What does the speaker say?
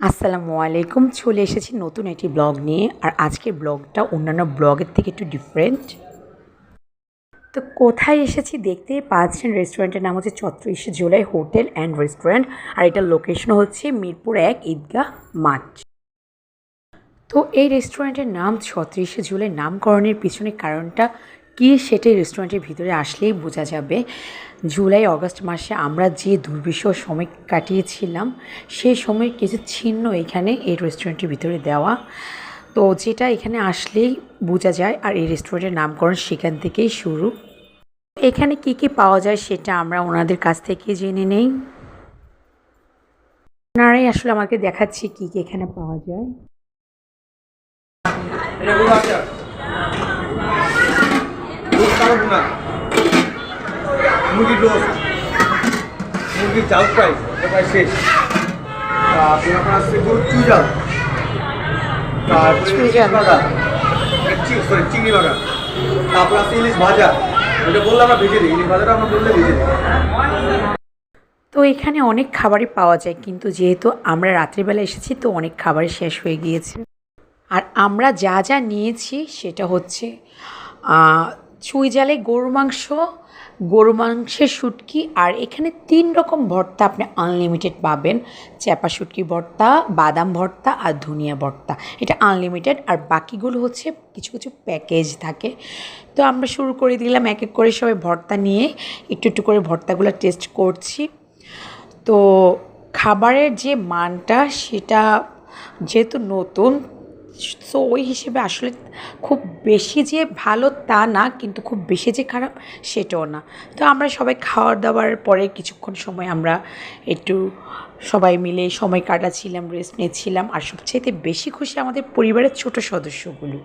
আসসালামু আলাইকুম। চলে এসেছি নতুন একটি ব্লগ নিয়ে। আর আজকের ব্লগটা অন্যান্য ব্লগের থেকে একটু ডিফারেন্ট তো কোথায় এসেছি দেখতে পাচ্ছেন রেস্টুরেন্টের নাম হচ্ছে ছত্রিশে জুলাই হোটেল অ্যান্ড রেস্টুরেন্ট আর এটার লোকেশন হচ্ছে মিরপুর এক ঈদগাহ মাঠ। তো এই রেস্টুরেন্টের নাম ছত্রিশে জুলাই নামকরণের পিছনে কারণটা কী সেটাই রেস্টুরেন্টের ভিতরে আসলেই বোঝা যাবে। জুলাই, অগস্ট মাসে আমরা যে দুর্বিষহ সময় কাটিয়েছিলাম, সেই সময় কিছু ছিন্ন এখানে এই রেস্টুরেন্টের ভিতরে দেওয়া। তো যেটা এখানে আসলেই বোঝা যায় আর এই রেস্টুরেন্টের নামকরণ সেখান থেকেই শুরু। এখানে কি কি পাওয়া যায় সেটা আমরা ওনাদের কাছ থেকে জেনে নেই। ওনারাই আসলে আমাকে দেখাচ্ছে কি কি এখানে পাওয়া যায়। রোজ মুরগির রোস্ট মুরগির জাল ফ্রাই এটা প্রায় শেষ। তারপরে আপনার আসছে গরুর চুই তারপরে চুই জাল। বাগা সরি চিংড়ি বাগা তারপর আছে ইলিশ ভাজা। এটা বললে আমরা ভেজে দিই ইলিশ ভাজাটা আমরা বললে ভেজে দিই। তো এখানে অনেক খাবারই পাওয়া যায় কিন্তু যেহেতু আমরা রাত্রিবেলা এসেছি তো অনেক খাবারই শেষ হয়ে গিয়েছে। আর আমরা যা যা নিয়েছি সেটা হচ্ছে চুই জালে গরু মাংস গরু মাংসের শুটকি, আর এখানে তিন রকম ভর্তা আপনি আনলিমিটেড পাবেন। চ্যাপা শুটকি ভর্তা, বাদাম ভর্তা আর ধনিয়া ভর্তা। এটা আনলিমিটেড আর বাকিগুলো হচ্ছে কিছু কিছু প্যাকেজ থাকে। তো আমরা শুরু করে দিলাম, এক এক করে সবাই ভর্তা নিয়ে একটু একটু করে ভর্তাগুলো টেস্ট করছি। তো খাবারের যে মানটা, সেটা যেহেতু নতুন সো ওই হিসেবে আসলে খুব বেশি যে ভালো তা না, কিন্তু খুব বেশি যে খারাপ সেটাও না। তো আমরা সবাই খাওয়ার দাওয়ার পরে কিছুক্ষণ সময় আমরা একটু সবাই মিলে সময় কাটাচ্ছিলাম রেস্ট নিয়েছিলাম আর সবচেয়ে বেশি খুশি আমাদের পরিবারের ছোট সদস্যগুলো।